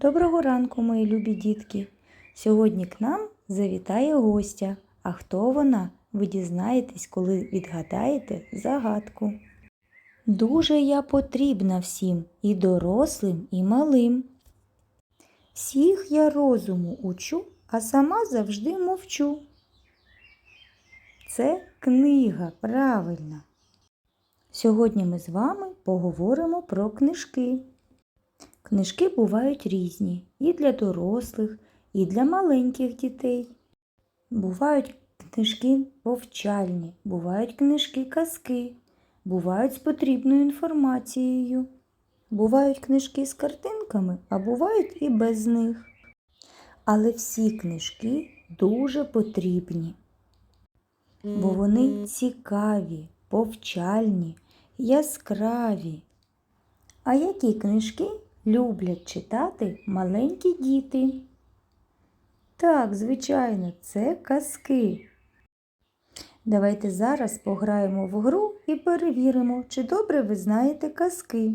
Доброго ранку, мої любі дітки! Сьогодні к нам завітає гостя. А хто вона? Ви дізнаєтесь, коли відгадаєте загадку. Дуже я потрібна всім, і дорослим, і малим. Всіх я розуму учу, а сама завжди мовчу. Це книга, правильно. Сьогодні ми з вами поговоримо про книжки. Книжки бувають різні і для дорослих, і для маленьких дітей. Бувають книжки повчальні, бувають книжки казки, бувають з потрібною інформацією. Бувають книжки з картинками, а бувають і без них. Але всі книжки дуже потрібні, бо вони цікаві, повчальні, яскраві. А які книжки люблять читати маленькі діти? Так, звичайно, це казки. Давайте зараз пограємо в гру і перевіримо, чи добре ви знаєте казки.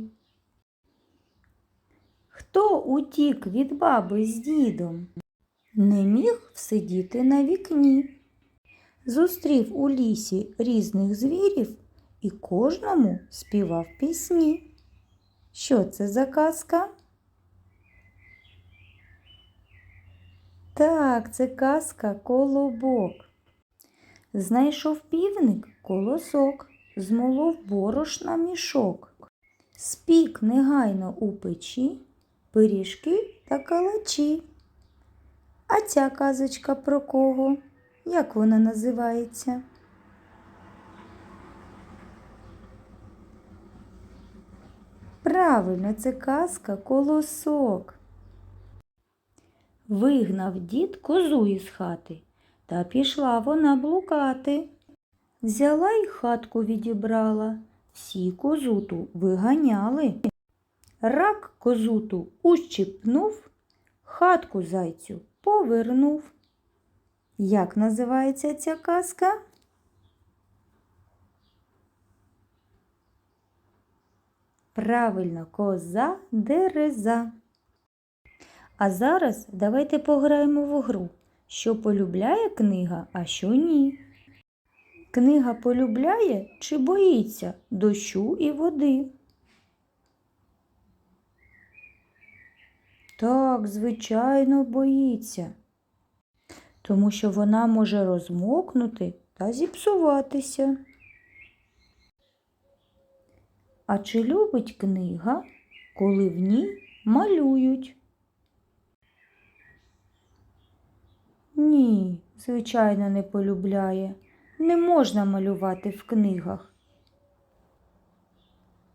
Хто утік від баби з дідом? Не міг всидіти на вікні. Зустрів у лісі різних звірів і кожному співав пісні. Що це за казка? Так, це казка колобок. Знайшов півник колосок, змолов борошна мішок. Спік негайно у печі, пиріжки та калачі. А ця казочка про кого? Як вона називається? Правильно, це казка колосок. Вигнав дід козу із хати, та пішла вона блукати. Взяла й хатку відібрала, всі козуту виганяли. Рак козуту ущипнув, хатку зайцю повернув. Як називається ця казка? Правильно, коза дереза. А зараз давайте пограємо в гру, що полюбляє книга, а що ні. Книга полюбляє чи боїться дощу і води? Так, звичайно, боїться, тому що вона може розмокнути та зіпсуватися. А чи любить книга, коли в ній малюють? Ні, звичайно, не полюбляє. Не можна малювати в книгах.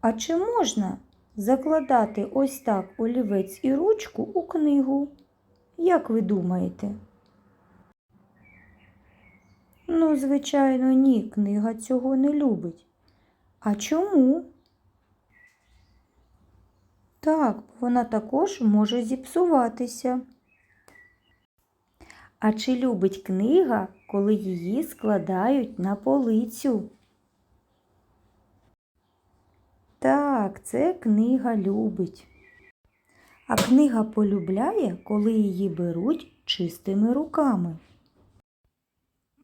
А чи можна закладати ось так олівець і ручку у книгу? Як ви думаєте? Ну, звичайно, ні, книга цього не любить. А чому? Так, вона також може зіпсуватися. А чи любить книга, коли її складають на полицю? Так, це книга любить. А книга полюбляє, коли її беруть чистими руками.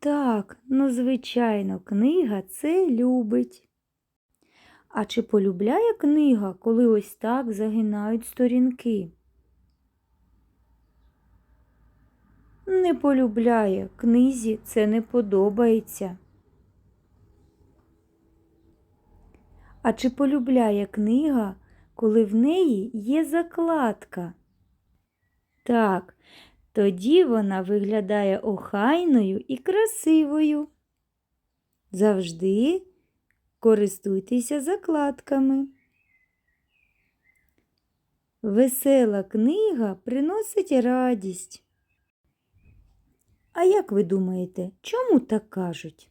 Так, ну звичайно, книга це любить. А чи полюбляє книга, коли ось так загинають сторінки? Не полюбляє, книзі це не подобається. А чи полюбляє книга, коли в неї є закладка? Так, тоді вона виглядає охайною і красивою. Завжди користуйтеся закладками. Весела книга приносить радість. А як ви думаєте, чому так кажуть?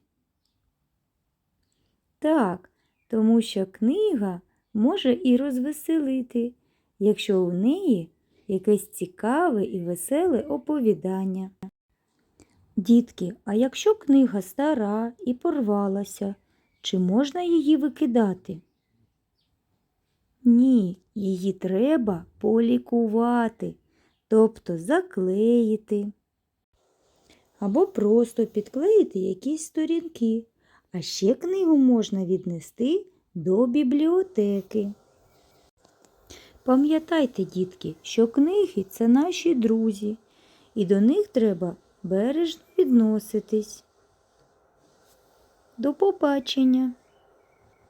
Так, тому що книга може і розвеселити, якщо в неї якесь цікаве і веселе оповідання. Дітки, а якщо книга стара і порвалася, чи можна її викидати? Ні, її треба полікувати, тобто заклеїти. Або просто підклеїти якісь сторінки. А ще книгу можна віднести до бібліотеки. Пам'ятайте, дітки, що книги це наші друзі, і до них треба бережно відноситись. До побачення!